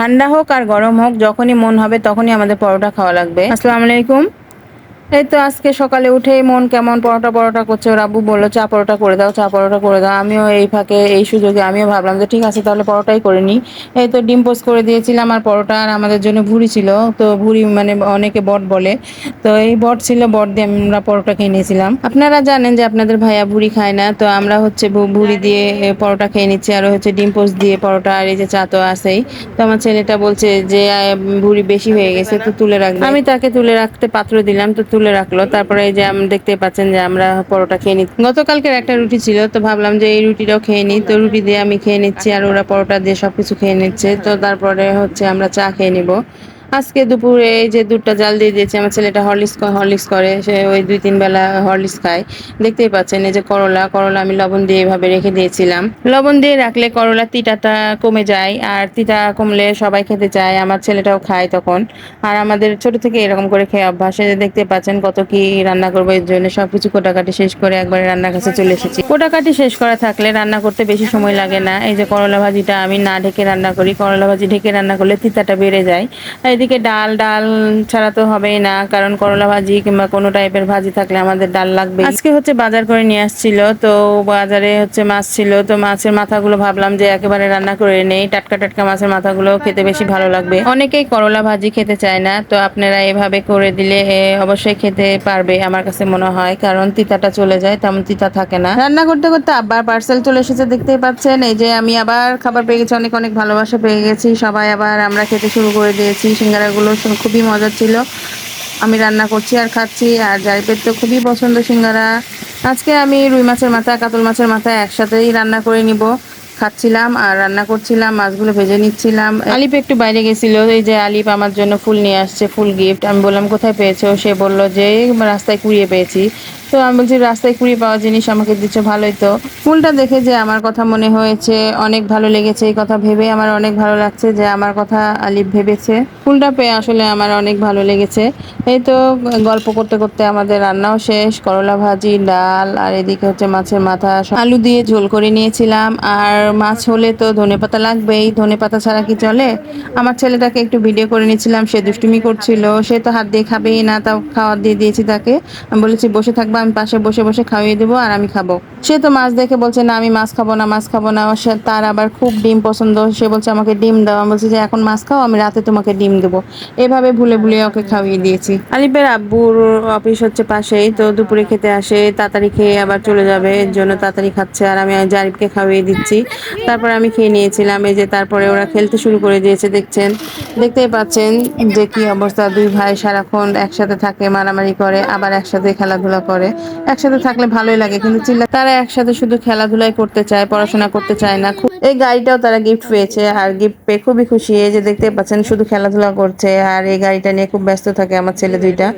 ঠান্ডা হোক আর গরম হোক, যখনই মন হবে তখনই আমাদের পরোটা খাওয়া লাগবে। আসসালামু আলাইকুম। এই তো আজকে সকালে উঠেই মন কেমন পরোটা পরোটা করছে। ওর আব্বু বলল, চা পরোটা করে দাও, চা পরোটা করে দাও। আমিও এই ফাঁকে এই সুযোগে আমিও ভাবলাম যে, ঠিক আছে, তাহলে পরোটাই করে নিই। এই তো ডিম পোস্ট করে দিয়েছিলাম আর পরোটা আর আমাদের জন্য ভুড়ি ছিল। তো ভুড়ি মানে অনেকে বট বলে। তো এই বট ছিল, বট দিয়ে আমরা পরোটা খেয়ে নিয়েছিলাম। আপনারা জানেন যে, আপনাদের ভাইয়া ভুড়ি খায় না। তো আমরা হচ্ছে ভুড়ি দিয়ে পরোটা খেয়ে নিচ্ছি। আর হচ্ছে ডিম পোস্ট দিয়ে পরোটা আর এই যে চা তো আসেই তো আমার ছেলেটা বলছে যে ভুড়ি বেশি হয়ে গেছে, তো তুলে রাখবে আমি তাকে তুলে রাখতে পাত্র দিলাম। তো তুলে রাখল। তারপরে এই যে দেখতে পাচ্ছেন যে আমরা পরোটা খেয়ে নিচ্ছি গতকালকের একটা রুটি ছিল, তো ভাবলাম যে এই রুটিটাও খেয়ে নিই তো রুটি দিয়ে আমি খেয়ে নিচ্ছি আর ওরা পরোটা দিয়ে সবকিছু খেয়ে নিচ্ছে। তো তারপরে হচ্ছে আমরা চা খেয়ে নিব। আজকে দুপুরে এই যে দুধটা জাল দিয়ে দিয়েছে, আমার ছেলেটা হরলিক্স হরলিক্স করে, সে ওই দুই তিন বেলা হরলিক্স খায়। দেখতেই পাচ্ছেন এই যে করলা করলা আমি লবণ দিয়ে এভাবে রেখে দিয়েছিলাম। লবণ দিয়ে রাখলে করলা তিতাটা কমে যায়, আর তিতা কমলে সবাই খেতে চায়, আমার ছেলেটাও খায় তখন। আর আমাদের ছোট থেকে এরকম করে খেয়ে অভ্যাস দেখতে পাচ্ছেন কত কি রান্না করব, এর জন্য সবকিছু কোটাকাটি শেষ করে একবারে রান্নার কাছে চলে এসেছি। কোটাকাটি শেষ করা থাকলে রান্না করতে বেশি সময় লাগে না। এই যে করলা ভাজিটা আমি না ঢেকে রান্না করি, করলা ভাজি ঢেকে রান্না করলে তিতাটা বেড়ে যায়। এদিকে ডাল ডাল ছাড়া তো হবেই না, কারণ করলা ভাজি কিংবা কোনো টাইপের ভাজি থাকলে আমাদের ডাল লাগবে আজকে হচ্ছে বাজার করে নিয়ে আসছিল, তো বাজারে হচ্ছে মাছ ছিল, তো মাছের মাথাগুলো ভাবলাম যে একেবারে রান্না করে নেই, টাটকা টাটকা মাছের মাথাগুলো খেতে বেশি ভালো লাগবে। অনেকেই করলা ভাজি খেতে চায় না, তো আপনারা এভাবে করে দিলে অবশ্যই খেতে পারবে আমার কাছে মনে হয়, কারণ তিতাটা চলে যায়, তেমন তিতা থাকে না। রান্না করতে করতে আবার পার্সেল চলে এসেছে, দেখতেই পাচ্ছেন, এই যে আমি আবার খাবার পেয়ে গেছি, অনেক অনেক ভালোবাসা পেয়ে গেছি, সবাই আবার আমরা খেতে শুরু করে দিয়েছি সিঙ্গারাগুলো খুবই মজা ছিল। আমি রান্না করছি আর খাচ্ছি, আর জারিপের তো খুবই পছন্দ সিঙ্গারা। আজকে আমি রুই মাছের মাথা, কাতল মাছের মাথা একসাথেই রান্না করে নিব। খাচ্ছিলাম আর রান্না করছিলাম, মাছগুলো ভেজে নিচ্ছিলাম। আলিপ একটু বাইরে গেছিল, এই যে আলিপ আমার জন্য ফুল নিয়ে আসছে, ফুল গিফট আমি বললাম, কোথায় পেয়েছ? সে বলল যে, রাস্তায় কুড়িয়ে পেয়েছি। তো আমি বলছি, রাস্তায় কুড়িয়ে পাওয়া জিনিস আমাকে দিচ্ছ, ভালোই তো। ফুলটা দেখে যে আমার কথা মনে হয়েছে, অনেক ভালো লেগেছে এই কথা ভেবে, আমার অনেক ভালো লাগছে যে আমার কথা আলিফ ভেবেছে। ফুলটা পেয়ে আসলে আমার অনেক ভালো লেগেছে। এই তো গল্প করতে করতে আমাদের রান্নাও শেষ, করলা ভাজি, ডাল, আর এদিকে হচ্ছে মাছের মাথা আলু দিয়ে ঝোল করে নিয়েছিলাম। আর মাছ হলে তো ধনেপাতা লাগবেই ধনেপাতা ছাড়া কি চলে? আমার ছেলেটাকে একটু ভিডিও করে নিয়েছিলাম, সে দুষ্টুমি করছিল, সে তো হাত দিয়ে খাবেই না, তাও খাওয়ার দিয়ে দিয়েছি তাকে। আমি বলেছি, বসে থাকব আমি পাশে বসে বসে খাইয়ে দেবো আর আমি খাব। সে তো মাছ দেখে বলছে, না, আমি মাছ খাব না, মাছ খাব না। সে তার আবার খুব ডিম পছন্দ। সে বলছে, আমাকে ডিম দাও। আমি বলছি যে, এখন মাছ খাও, আমি রাতে তোমাকে ডিম দেবো। এভাবে ভুলে ভুলে ওকে খাইয়ে দিয়েছি। আলিপের আব্বুর অফিস হচ্ছে পাশেই, তো দুপুরে খেতে আসে, তাড়াতাড়ি খেয়ে আবার চলে যাবে, এর জন্য তাড়াতাড়ি খাচ্ছে। আর আমি জারিফকে খাইয়ে দিচ্ছি। তারপর আমি খেয়ে নিয়েছিলাম, এই যে তারপরে ওরা খেলতে শুরু করে দিয়েছে, দেখছেন? দেখতেই পাচ্ছেন যে কি অবস্থা। দুই ভাই সারাক্ষণ একসাথে থাকে, মারামারি করে, আবার একসাথে খেলাধুলা করে। একসাথে থাকলে ভালোই লাগে, কিন্তু চিল্লা তারা একসাথে শুধু খেলাধুলাই করতে চায়, পড়াশোনা করতে চায় না। এই গাড়িটাও তারা গিফট পেয়েছে আর গিফট পেয়ে খুবই খুশি। এই যে দেখতে পাচ্ছেন, শুধু খেলাধুলা করছে আর এই গাড়িটা নিয়ে খুব ব্যস্ত থাকে আমার ছেলে দুইটা।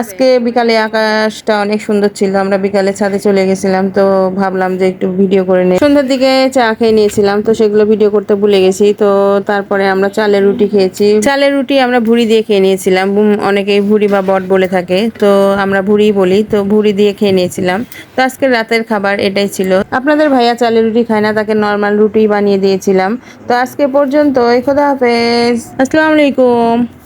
আজকে বিকালে আকাশটা অনেক সুন্দর ছিল, আমরা বিকালে ছাদে চলে গেছিলাম, তো ভাবলাম যে একটু ভিডিও করে নিই। সন্ধ্যার দিকে চা খেয়ে নিয়েছিলাম, তো সেগুলো ভিডিও করতে ভুলে গেছি, তো তারপরে আমরা চালের রুটি খেয়েছি। চালের রুটি আমরা ভুড়ি দিয়ে খেয়ে নিয়েছিলাম অনেকেই ভুড়ি বা বট বলে থাকে, তো আমরা ভুড়ি বলি, তো ভুড়ি দিয়ে খেয়ে নিয়েছিলাম। তো আজকে রাতের খাবার এটাই ছিল। আপনাদের ভাইয়া চালের রুটি খায় না, তাকে নর্মাল রুটি বানিয়ে দিয়েছিলাম। তো আজকে পর্যন্ত খোদা হাফেজ। আসসালামু আলাইকুম।